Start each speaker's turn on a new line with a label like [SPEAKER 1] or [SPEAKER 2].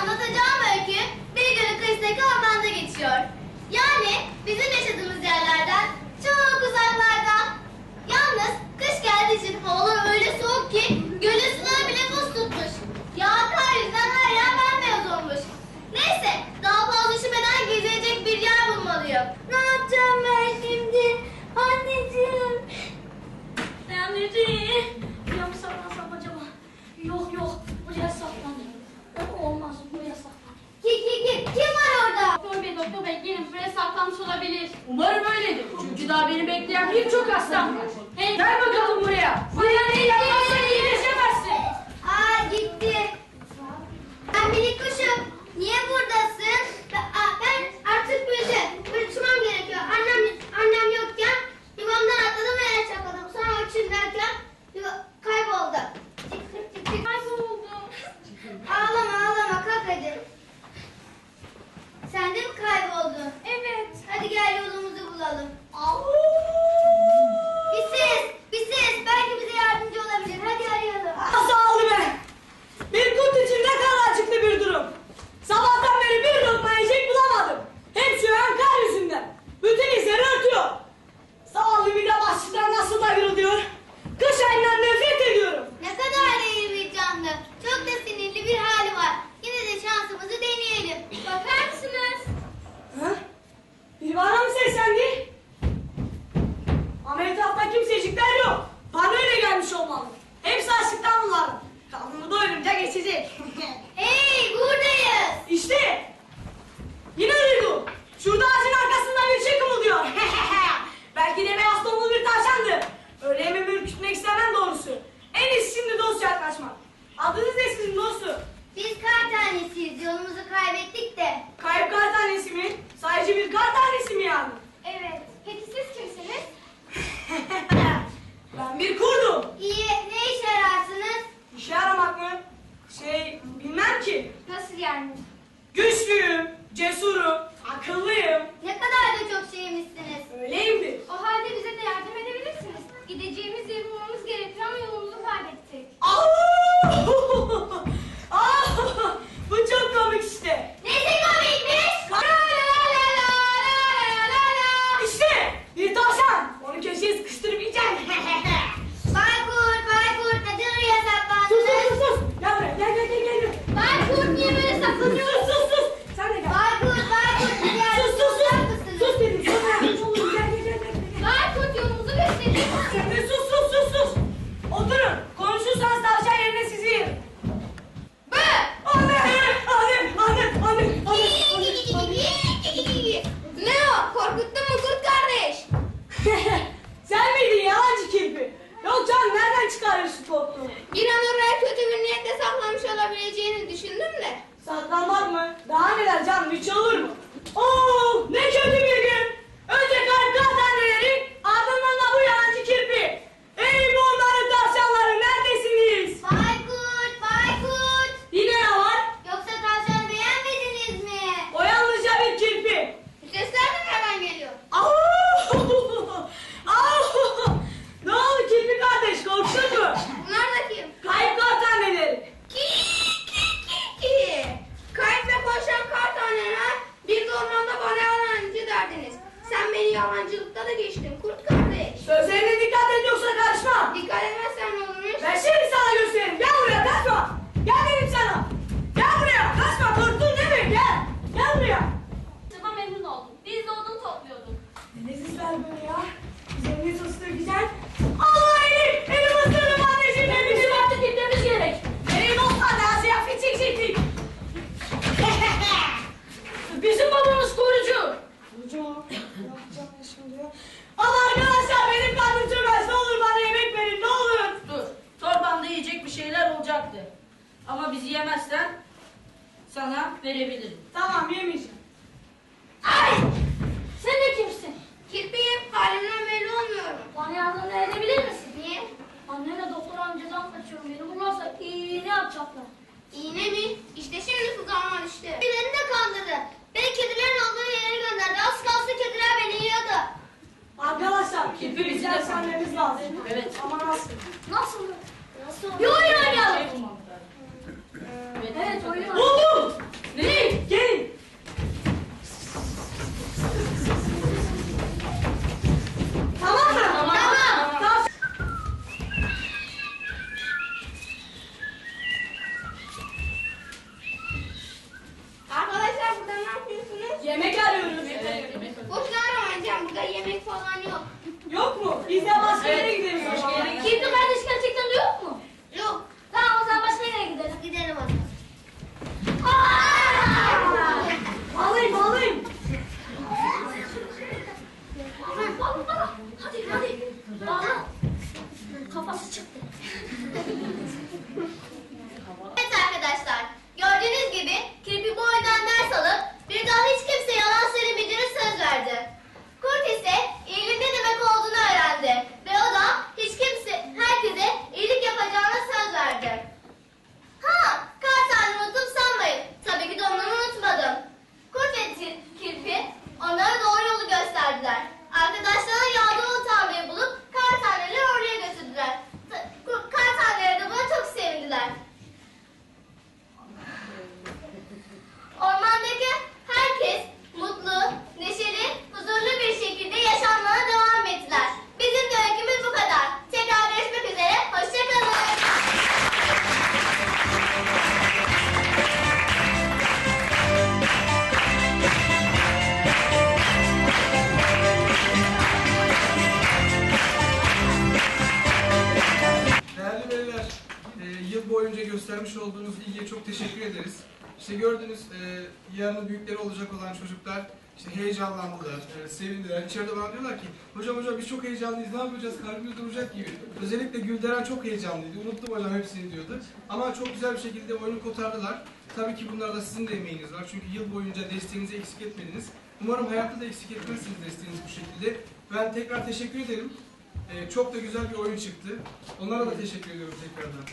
[SPEAKER 1] anlatacağım öykü bir gün kıyıdaki ormanda geçiyor. Yani bizim yaşadığımız yerlerden çok uzaklarda. Yalnız kış geldiği için havalar öyle soğuk ki gölün
[SPEAKER 2] Umarım öyledir. Çünkü daha beni bekleyen birçok hastam var.
[SPEAKER 3] Hey
[SPEAKER 2] gel bakalım buraya. Buraya.
[SPEAKER 4] yani? Güçlüyüm, cesurum, akıllıyım.
[SPEAKER 1] Ne kadar da çok şeymişsiniz.
[SPEAKER 4] Öyleyimdir.
[SPEAKER 3] O halde bize de yardım edebilirsiniz. Gideceğimiz yeri bulmamız gerekiyor ama yolumuzu kaybettik.
[SPEAKER 4] nereden çıkarıyorsun korktuğunu?
[SPEAKER 1] İnan oraya kötü bir niyetle saklamış olabileceğini düşündüm de.
[SPEAKER 4] Saklanmak mı? Daha neler canım hiç olur mu? Oo ne kötü bir gün. Önce
[SPEAKER 1] kartı atar yalancılıkta da geçtim kurt kardeş.
[SPEAKER 4] Sözlerine dikkat et yoksa karışma.
[SPEAKER 1] Dikkat etmezsen ne olurmuş?
[SPEAKER 4] Ben şimdi sana göstereyim. Gel buraya kaçma. Gel dedim sana. Gel buraya kaçma korktun değil mi? Gel. Gel buraya.
[SPEAKER 3] Sınıfa memnun oldum. Biz de odun topluyorduk.
[SPEAKER 4] Ne sesler böyle ya? Zemini sosları güzel. Allah elim! Elim ısırdım anneciğim. Elim
[SPEAKER 3] bizim artık gitmemiz gerek.
[SPEAKER 4] Benim olsa da ziyafet çekecektik.
[SPEAKER 2] bizim babamız
[SPEAKER 4] korktu. Yapacağım, yapacağım. Allah arkadaşlar benim karnım çömez. Ne olur bana yemek verin, ne olur.
[SPEAKER 2] Dur, torbanda yiyecek bir şeyler olacaktı. Ama biz yemezsen sana verebilirim.
[SPEAKER 4] Tamam, yemeyeceğim.
[SPEAKER 3] Ay! Sen de kimsin?
[SPEAKER 1] Kirpiyim, halimden belli olmuyorum.
[SPEAKER 3] Bana yardım edebilir misin?
[SPEAKER 1] Niye?
[SPEAKER 3] Annemle doktor amcadan kaçıyorum. Beni bulursak iğne yapacaklar.
[SPEAKER 1] İğne mi? İşte Thank you. Olduğunuz ilgiye çok teşekkür ederiz. İşte gördünüz, e, yarın büyükleri olacak olan çocuklar işte heyecanlandılar, e, sevindiler. İçeride bana diyorlar ki, hocam hocam biz çok heyecanlıyız, ne yapacağız, kalbimiz duracak gibi. Özellikle Gülderen çok heyecanlıydı, unuttum hocam hepsini diyordu. Ama çok güzel bir şekilde oyunu kotardılar. Tabii ki bunlarda sizin de emeğiniz var çünkü yıl boyunca desteğinizi eksik etmediniz. Umarım hayatta da eksik etmezsiniz desteğinizi bu şekilde. Ben tekrar teşekkür ederim. Ee, çok da güzel bir oyun çıktı. Onlara da teşekkür ediyorum tekrardan.